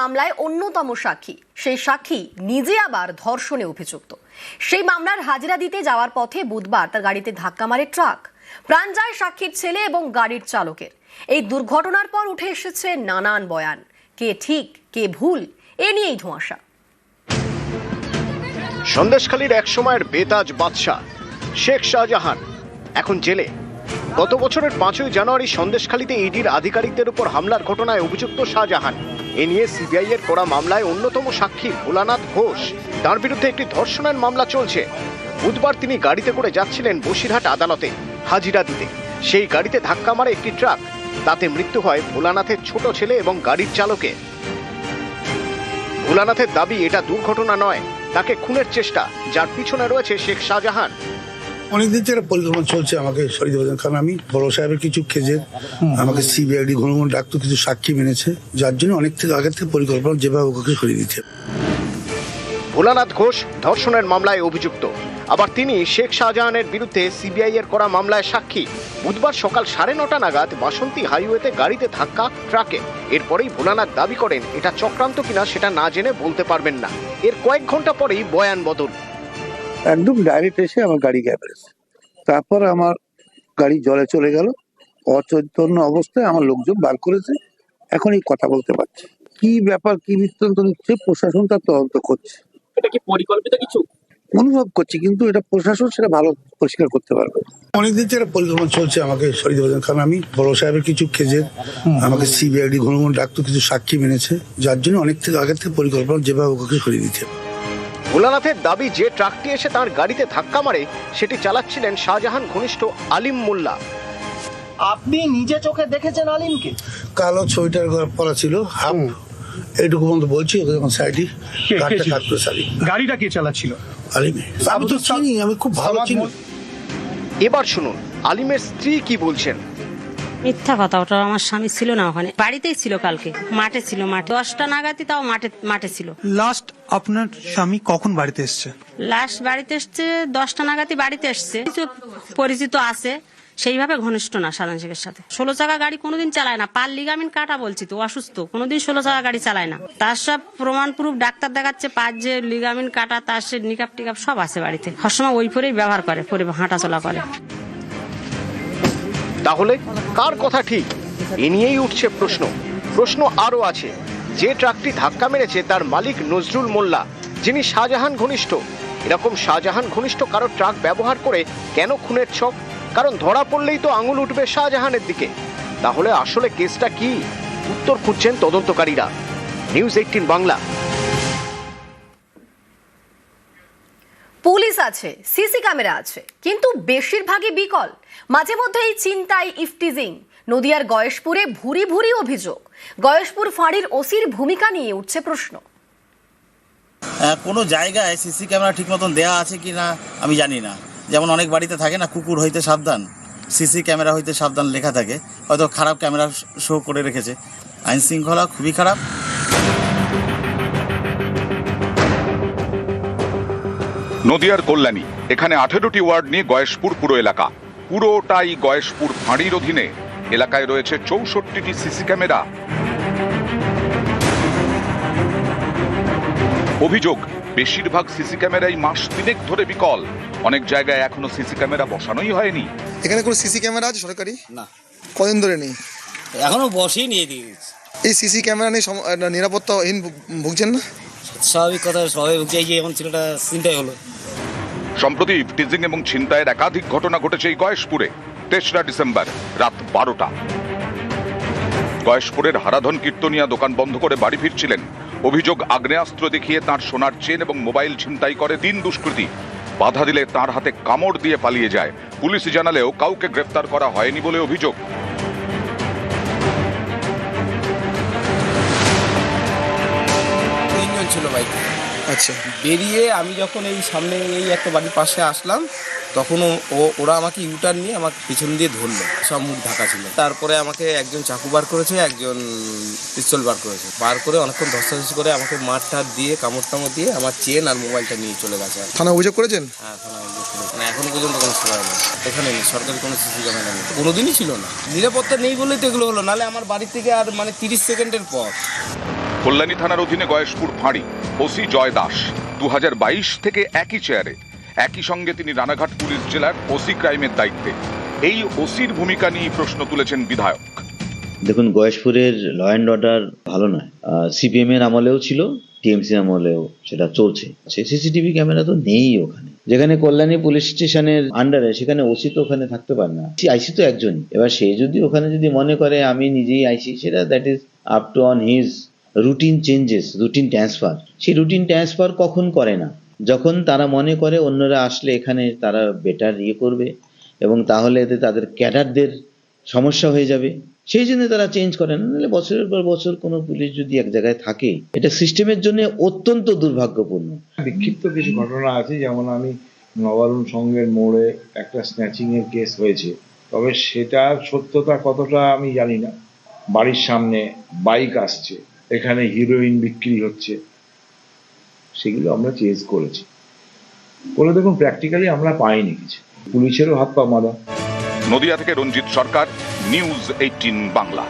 মামলায় অন্যতম সাক্ষী। সেই সাক্ষী নিজে আবার ধর্ষণে অভিযুক্ত। সেই মামলার হাজিরা দিতে যাওয়ার পথে বুধবার তার গাড়িতে ধাক্কা মারে ট্রাক। প্রাণ যায় সাক্ষীর ছেলে এবং গাড়ির চালকের। এই দুর্ঘটনার পর উঠে এসেছে নানান বয়ান। কে ঠিক, কে ভুল, এ নিয়েই ধোঁয়াশা। সন্দেশখালীর এক সময়ের বেতাজ বাদশাহ, শেখ শাহজাহান, এখন জেলে। গত বছরের পাঁচই জানুয়ারি সন্দেশখালীতে ইডির আধিকারিকদের উপর হামলার ঘটনায় অভিযুক্ত শাহজাহান। এ নিয়ে সিবিআই এর করা মামলায় অন্যতম সাক্ষী ভোলানাথ ঘোষ। তার বিরুদ্ধে একটি ধর্ষণের মামলা চলছে। বুধবার তিনি গাড়িতে করে যাচ্ছিলেন বসিরহাট আদালতে, হাজিরা দিতে। সেই গাড়িতে ধাক্কা মারে একটি ট্রাক। তাতে মৃত্যু হয় ভোলানাথের ছোট ছেলে এবং গাড়ির চালকের। ভোলানাথের দাবি, এটা দুর্ঘটনা নয়, তাকে খুনের চেষ্টা। যার পিছনে রয়েছে শেখ শাহজাহান। অনেকদিন থেকে পরিকল্পনা চলছে আমাকে সরিয়ে জন্য। কারণ আমি বড় সাহেবের কিছু কেজের আমাকে সিবিআইডি ঘন ঘন ডাক্তার কিছু সাক্ষী মেনেছে। যার জন্য অনেক থেকে আগের থেকে পরিকল্পনা যেভাবে ওকে সরিয়ে দিতে ভোলানাথ ঘোষ ধর্ষণের মামলায় অভিযুক্ত। আবার তিনি শেখ শাহজাহানের বিরুদ্ধে সিবিআই এর করা মামলায় সাক্ষী। বুধবার সকাল সাড়ে নটা নাগাদ বাসন্তী হাইওয়েতে গাড়িতে ধাক্কা, ট্রাকে। এরপরেই ভোলানাথ দাবি করেন, এটা চক্রান্ত কিনা সেটা না জেনে বলতে পারবেন না। এর কয়েক ঘণ্টা পরেই বয়ান বদল। একদম ডাইরেক্ট এসে আমার গাড়ি গ্যাপেছে তারপর আমার গাড়ি জলে চলে গেল। অচৈতন্য অবস্থায় আমার লোকজন বার করেছে। এখনই কথা বলতে পারছি। কি ব্যাপার কি বৃত্তান্ত নিচ্ছে প্রশাসন তার তদন্ত করছে। এটা কি পরিকল্পিত কিছু? অনুভব করছি কিন্তু এটা প্রশাসন সেটা ভালো পরিষ্কার করতে পারবে। অনেকদিন থেকে পরিকল্পনা চলছে আমাকে সরিয়ে জন্য। কারণ আমি বড় সাহেবের কিছু কেজের আমাকে সিবিআইডি ঘন ঘন ডাক্তার কিছু সাক্ষী মেনেছে। যার জন্য অনেক থেকে আগের থেকে পরিকল্পনা যেভাবে ওকে সরিয়ে দিতে ভোলানাথের দাবি যে ট্রাকটি এসে তার গাড়িতে ধাক্কা মারে সেটি চালাচ্ছিলেন শাহজাহান ঘনিষ্ঠ আলিম মোল্লা। আপনি নিজে চোখে দেখেছেন আলিমকে? কালো ছবিটার পরা ছিল হাফ। এইটুকু পর্যন্ত বলছি ওকে যখন সাইডি কাঠটা কাট করে সারি গাড়িটা কে চালাচ্ছিল? আলিমে। আমি তো চিনি আমি খুব ভালো চিনি। এবার শুনুন আলিমের স্ত্রী কি বলছেন? মিথ্যা কথা ওটা আমার স্বামী ছিল না ওখানে। বাড়িতেই ছিল কালকে মাঠে ছিল মাঠে। দশটা নাগাদই তাও মাঠে মাঠে ছিল। লাস্ট আপনার স্বামী কখন বাড়িতে এসছে? লাস্ট বাড়িতে এসছে দশটা নাগাদই বাড়িতে এসছে। কিছু পরিচিত আছে সেইভাবে ঘনিষ্ঠ না সাধারণ শেখের সাথে। ষোলো চাকা গাড়ি কোনোদিন চালায় না পার লিগামিন কাটা বলছি তো অসুস্থ কোনোদিন ষোলো চাকা গাড়ি চালায় না। তার সব প্রমাণ প্রুফ ডাক্তার দেখাচ্ছে পাঁচ যে লিগামিন কাটা তার সে নিকাপ টিকাপ সব আছে বাড়িতে। সবসময় ওই পরেই ব্যবহার করে পরে হাঁটাচলা করে। তাহলে কার কথা ঠিক? এ নিয়েই উঠছে প্রশ্ন। প্রশ্ন আরও আছে। যে ট্রাকটি ধাক্কা মেরেছে তার মালিক নজরুল মোল্লা, যিনি শাহজাহান ঘনিষ্ঠ। এরকম শাহজাহান ঘনিষ্ঠ কারও ট্রাক ব্যবহার করে কেন খুনের ছক? কারণ ধরা পড়লেই তো আঙুল উঠবে শাহজাহানের দিকে। তাহলে আসলে কেসটা কি? উত্তর খুঁজছেন তদন্তকারীরা। News eighteen Bangla. আছে, সিসি ক্যামেরা আছে, কিন্তু বেশিরভাগই বিকল। মাঝে মধ্যেই চিন্তায় ইফটিজিং। নদিয়ার গয়েশপুরে ভুরি ভুরি অভিযোগ। গয়েশপুর ফাঁড়ির ওসির ভূমিকা নিয়ে উঠছে প্রশ্ন। কোনো জায়গায় সিসি ক্যামেরা ঠিক মতন দেওয়া আছে কি না, আমি জানি না। যেমন অনেক বাড়িতে থাকে না, কুকুর হইতে সাবধান। সিসি ক্যামেরা হইতে সাবধান লেখা থাকে। হয়তো খারাপ ক্যামেরা শো করে রেখেছে। আইন শৃঙ্খলা খুবই খারাপ। নদিয়ার কল্যাণী এখানে আঠেরোটি ওয়ার্ড নিয়ে গয়েশপুর পুরো এলাকা। পুরোটাই গয়েশপুর ফাঁড়ির অধীনে। এলাকায় রয়েছে চৌষট্টিটি সিসি ক্যামেরা। অভিযোগ বেশিরভাগ সিসি ক্যামেরাই মাস তিনেক ধরে বিকল। অনেক জায়গায় এখনও সিসি ক্যামেরা বসানোই হয়নি। এখানে কোনো সিসি ক্যামেরা আছে সরকারি? না। কদিন ধরে নেই? এখনও বসেই নিয়ে দিয়েছে। এই সিসি ক্যামেরা নিয়ে নিরাপত্তাহীন ভুগছেন না? স্বাভাবিক কথা যে ছেলেটা চিন্তাই হলো। সম্প্রতি টিজিং এবং ছিনতাইয়ের একাধিক ঘটনা ঘটেছে এই গয়েশপুরে, তেসরা ডিসেম্বর, রাত বারোটা। গয়েশপুরের হারাধন কীর্তনিয়া দোকান বন্ধ করে বাড়ি ফিরছিলেন। অভিযোগ, আগ্নেয়াস্ত্র দেখিয়ে তার সোনার চেন এবং মোবাইল ছিনতাই করে তিন দুষ্কৃতী। বাধা দিলে তার হাতে কামড় দিয়ে পালিয়ে যায়। পুলিশ জানালেও কাউকে গ্রেপ্তার করা হয়নি বলে অভিযোগ। বাইকে আচ্ছা। বেরিয়ে আমি যখন এই সামনে এই একটা বাড়ির পাশে আসলাম তখন ও- ওরা আমাকে ইউটার নিয়ে আমার পিছন দিয়ে ধরলো। সব মুখ ঢাকা ছিল। তারপরে আমাকে একজন চাকু বার করেছে একজন পিস্তল বার করেছে। বার করে অনেকক্ষণ ধস্তাধস্তি করে আমাকে মাঠ টাট দিয়ে কামড় টামড় দিয়ে আমার চেন আর মোবাইলটা নিয়ে চলে গেছে। থানা অভিযোগ করেছেন? হ্যাঁ থানায় অভিযোগ করেছে। মানে এখনও পর্যন্ত কোনো সময় নেই। এখানে নেই সরকারি কোনো সিসি ক্যামেরা নেই। কোনোদিনই ছিল না। নিরাপত্তা নেই বলেই তো এগুলো হলো। নাহলে আমার বাড়ি থেকে আর মানে তিরিশ সেকেন্ডের পর। কল্যাণী থানার অধীনে গয়েশপুর ফাঁড়ি, ওসি জয় দাস। দু থেকে একই চেয়ারে একই সঙ্গে তিনি রানাঘাট পুলিশ জেলার ওসি ক্রাইমের দায়িত্বে। এই ওসির ভূমিকা নিয়ে প্রশ্ন তুলেছেন বিধায়ক। দেখুন, গয়েশপুরের ল অ্যান্ড অর্ডার ভালো নয়। সিপিএম এর আমলেও ছিল টিএমসি আমলেও সেটা চলছে। সে সিসিটিভি ক্যামেরা তো নেই ওখানে। যেখানে কল্যাণী পুলিশ স্টেশনের আন্ডারে সেখানে ওসি তো ওখানে থাকতে পারে না। আইসি তো একজনই। এবার সে যদি ওখানে যদি মনে করে, আমি নিজেই আইসি সেটা that is up to on his routine changes routine transfer সেই রুটিন ট্রান্সফার কখন করে না? যখন তারা মনে করে অন্যরা আসলে এখানে তারা বেটার ইয়ে করবে এবং তাহলে এতে তাদের ক্যাডারদের সমস্যা হয়ে যাবে। সেই জন্য তারা চেঞ্জ করে না। নাহলে বছরের পর বছর কোনো পুলিশ যদি এক জায়গায় থাকে, এটা সিস্টেমের জন্য অত্যন্ত দুর্ভাগ্যপূর্ণ। বিক্ষিপ্ত কিছু ঘটনা আছে, যেমন আমি নবারুণ সঙ্গের মোড়ে একটা স্ন্যাচিং এর কেস হয়েছে। তবে সেটার সত্যতা কতটা আমি জানি না। বাড়ির সামনে বাইক আসছে। এখানে হিরোইন বিক্রি হচ্ছে। সেগুলো আমরা চেঞ্জ করেছি। বলে দেখুন প্র্যাকটিক্যালি আমরা পাইনি কিছু। পুলিশেরও হাত পা মারা নদিয়া থেকে রঞ্জিত সরকার নিউজ এইটিন বাংলা